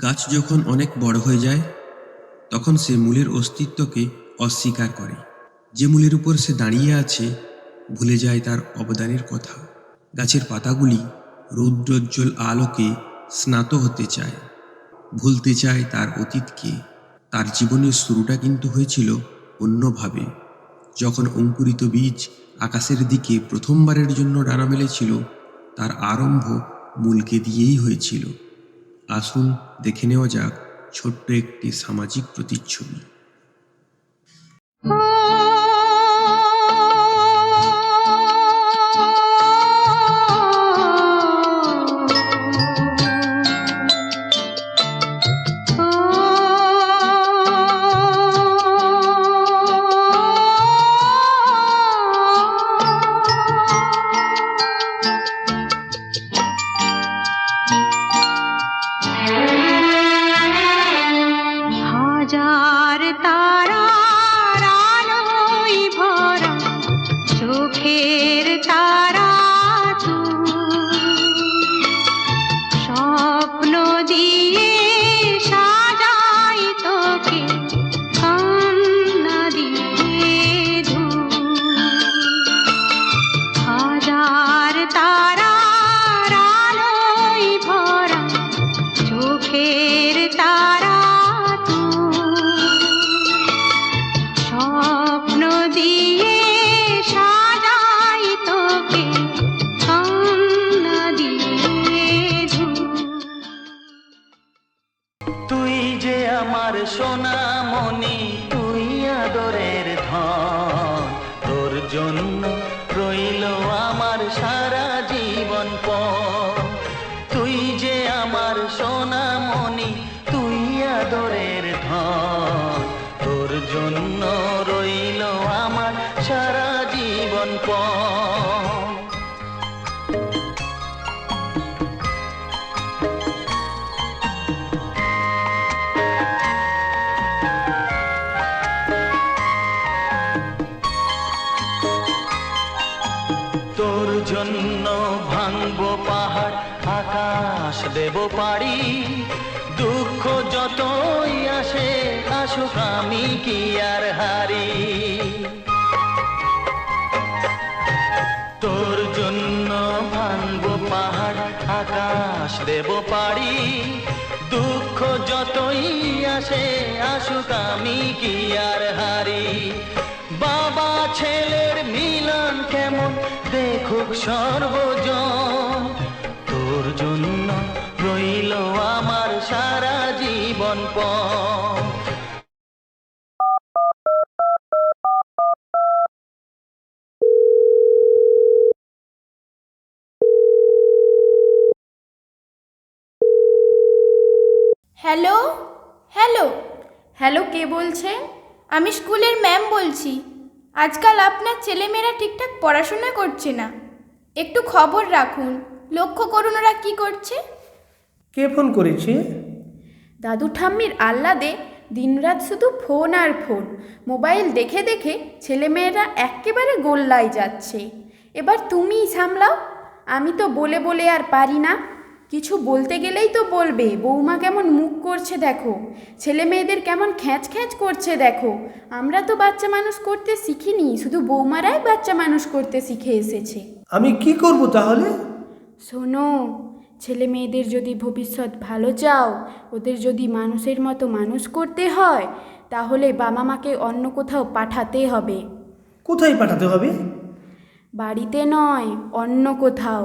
গাছ যখন অনেক বড় হয়ে যায়, তখন সে মূলের অস্তিত্বকে অস্বীকার করে। যে মূলের উপর সে দাঁড়িয়ে আছে, ভুলে যায় তার অবদানের কথা। গাছের পাতাগুলি রৌদ্রোজ্জ্বল আলোকে স্নাত হতে চায়, ভুলতে চায় তার অতীতকে। তার জীবনের শুরুটা কিন্তু হয়েছিল অন্যভাবে। যখন অঙ্কুরিত বীজ আকাশের দিকে প্রথমবারের জন্য ডানা মেলেছিল, তার আরম্ভ মূলকে দিয়েই হয়েছিল। আসুন দেখে নেওয়া যাক ছোট্ট একটি সামাজিক প্রতিচ্ছবি। তুই যে আমার সোনা মনি তুই আদরের ধন তোর জন্য পারি, দুঃখ যতই আসে, আসুক আমি কি আর হারি। তোর জন্য ভাঙবো পাহাড়, আকাশ দেব পারি দুঃখ যতই আসে, আসুক আমি কি আর হারি। বাবা ছেলের মিলন কেমন, দেখুক সর্বজন। জীবন পর হ্যালো? হ্যালো? হ্যালো কে বলছেন আমি স্কুলের ম্যাম বলছি। আজকাল আপনার ছেলেমেয়েরা ঠিকঠাক পড়াশোনা করছে না। একটু খবর রাখুন। লক্ষ্য করুন ওরা কী করছে। কে ফোন করেছে? দাদু ঠাম্মির আহ্লাদে দিনরাত শুধু ফোন আর ফোন। মোবাইল দেখে দেখে ছেলেমেয়েরা একেবারে গোল্লায় যাচ্ছে। এবার তুমিই সামলাও। আমি তো বলে বলে আর পারি না। কিছু বলতে গেলেই তো বলবে বৌমা কেমন মুখ করছে দেখো। ছেলে মেয়েদের কেমন খ্যাঁচ খ্যাঁচ করছে দেখো। আমরা তো বাচ্চা মানুষ করতে শিখিনি শুধু বৌমারাই বাচ্চা মানুষ করতে শিখে এসেছে। আমি কি করব তাহলে? শোনো ছেলে মেয়েদের যদি ভবিষ্যৎ ভালো চাও ওদের যদি মানুষের মতো মানুষ করতে হয় তাহলে বাবা মাকে অন্য কোথাও পাঠাতে হবে। কোথায় পাঠাতে হবে? বাড়িতে নয় অন্য কোথাও।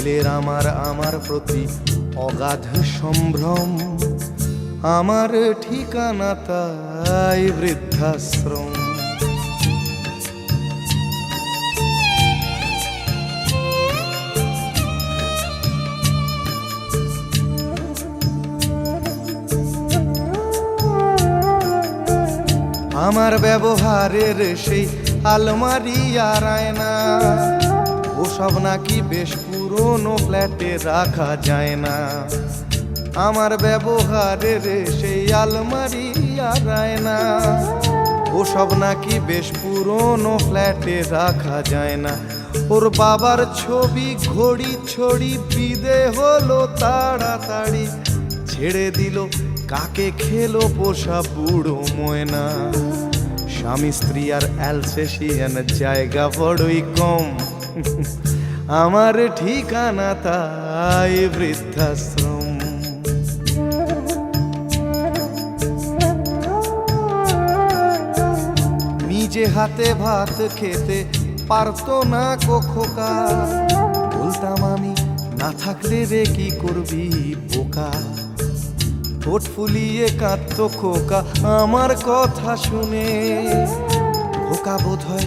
ছেলের আমার আমার প্রতি অগাধ সম্ভ্রম। আমার ঠিকানা তাই বৃদ্ধাশ্রম। আমার ব্যবহারের সেই আলমারি আর আয়না, ওসব নাকি বেশ পুরনো ফ্ল্যাটে রাখা যায় না। আমার ব্যবহারের সেই আলমারি আর আয়না ওসব নাকি বেশ পুরনো ফ্ল্যাটে রাখা যায় না। ওর বাবার ছবি ঘড়ি ছড়ি বিদে হলো তাড়াতাড়ি। ছেড়ে দিল, কাকে খেলো পোষা বুড়ো ময়না। স্বামী স্ত্রী আর অ্যালসেশিয়ান জায়গা বড়ই কম। আমার ঠিকানা তাই বৃদ্ধাশ্রম। নিজে হাতে ভাত খেতে পারতো না কখোকা বলতাম আমি, না থাকলে রে কি করবি বোকা? ঠোঁট ফুলিয়ে কাঁদত খোকা, আমার কথা শুনে। খোকা বোধ হয়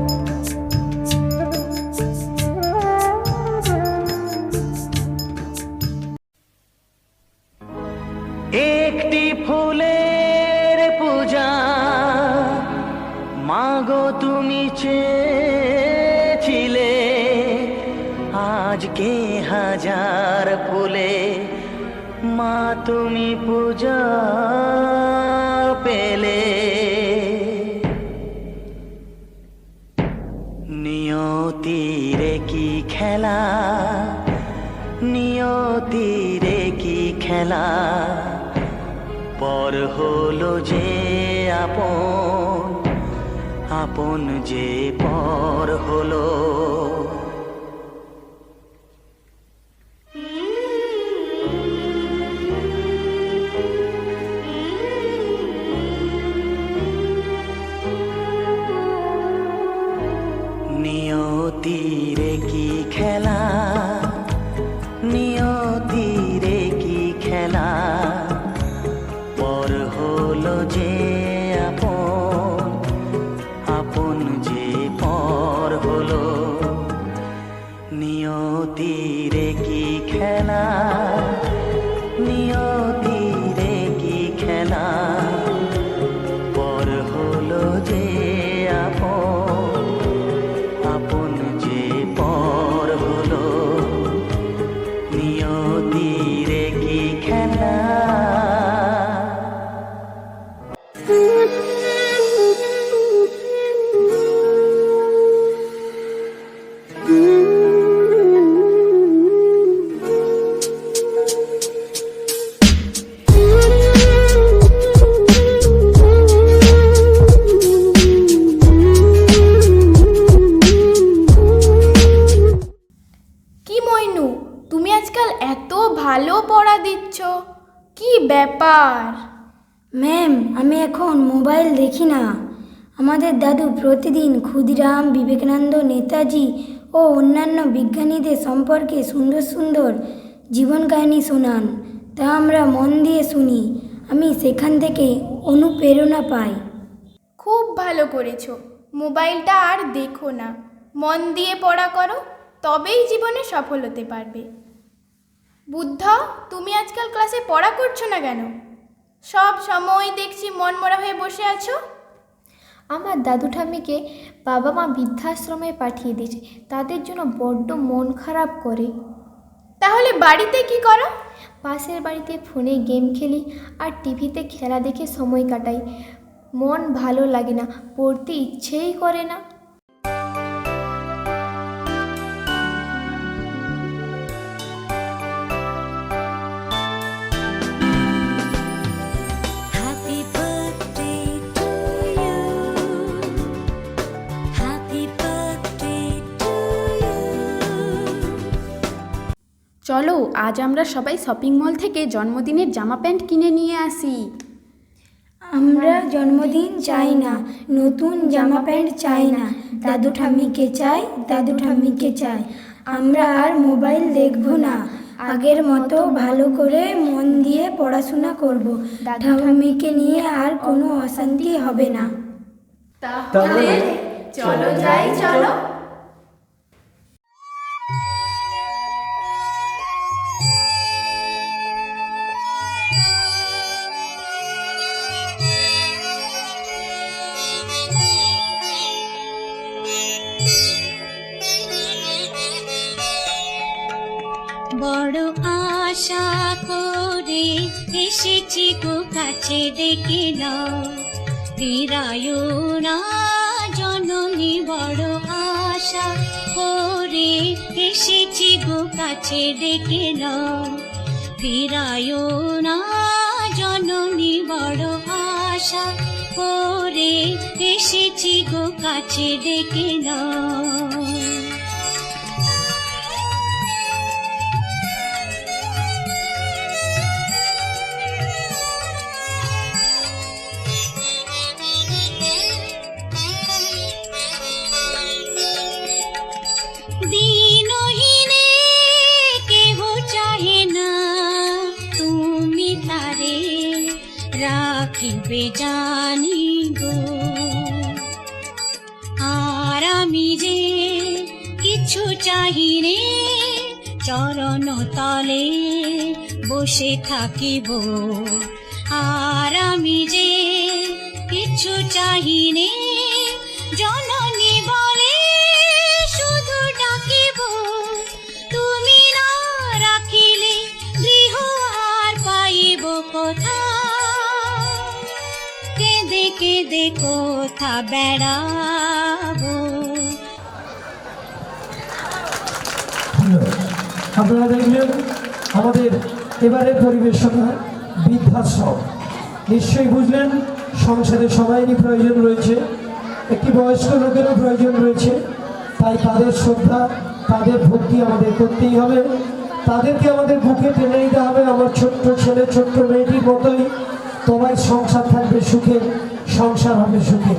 মাগো তুমি চেয়েছিলে আজকে হাজার ফুলে। মা, তুমি পূজা পেলে। নিয়তিরে কি খেলা? নিয়তিরে কি খেলা? পর হলো যে আপন আপন যে পর হলো। নিয়তিরে কি খেলা? নিয়তিরে ব্যাপার ম্যাম, আমি এখন মোবাইল দেখি না। আমাদের দাদু প্রতিদিন ক্ষুদিরাম, বিবেকানন্দ, নেতাজি ও অন্যান্য বিজ্ঞানীদের সম্পর্কে সুন্দর সুন্দর জীবন কাহিনী শোনান। তা আমরা মন দিয়ে শুনি। আমি সেখান থেকে অনুপ্রেরণা পাই। খুব ভালো করেছ। মোবাইলটা আর দেখো না। মন দিয়ে পড়া করো, তবেই জীবনে সফল হতে পারবে। বুদ্ধ তুমি আজকাল ক্লাসে পড়া করছ না কেন? সব সময় দেখছি মনমরা হয়ে বসে আছো। আমার দাদু ঠাম্মিকে বাবা মা বৃদ্ধাশ্রমে পাঠিয়ে দিয়েছে। তাদের জন্য বড্ড মন খারাপ করে। তাহলে বাড়িতে কি করো? পাশের বাড়িতে ফোনে গেম খেলি আর টিভিতে খেলা দেখে সময় কাটাই। মন ভালো লাগে না পড়তে ইচ্ছেই করে না। চলো আজ আমরা সবাই শপিং মল থেকে জন্মদিনের জামা প্যান্ট কিনে নিয়ে আসি। আমরা জন্মদিন চাই না নতুন জামা প্যান্ট চাই না। দাদু ঠাম্মিকে চাই দাদু ঠাম্মিকে চাই। আমরা আর মোবাইল দেখব না। আগের মতো ভালো করে মন দিয়ে পড়াশোনা করব। ঠাম্মিকে নিয়ে আর কোনো অশান্তি হবে না। তাহলে চলো যাই চলো। কাছে ডেকে নাও না জননী বড় আশা করে এসেছি গো কাছে ডেকে নাও না জননী বড় আশা করে এসেছি গো কাছে ডেকে তলে বসে থাকিব। আর আমি যে কিছু চাহিনে জননী বলে শুধু ডাকিব। তুমি না রাখিলে গৃহ আর পাইব কোথা। কেঁদে কেঁদে কোথা বেড়াবো। আপনারা দেখলেন আমাদের এবারের পরিবেশনা বৃদ্ধাশ্রম। নিশ্চয়ই বুঝলেন সংসারে সবাইরই প্রয়োজন রয়েছে। একটি বয়স্ক লোকেরও প্রয়োজন রয়েছে। তাই তাদের শ্রদ্ধা, তাদের ভক্তি আমাদের করতেই হবে। তাদেরকে আমাদের বুকে টেনে নিতে হবে। আমার ছোট্ট ছেলে, ছোট্ট মেয়েটির মতোই তোমার সংসার থাকবে সুখে সংসার হবে সুখে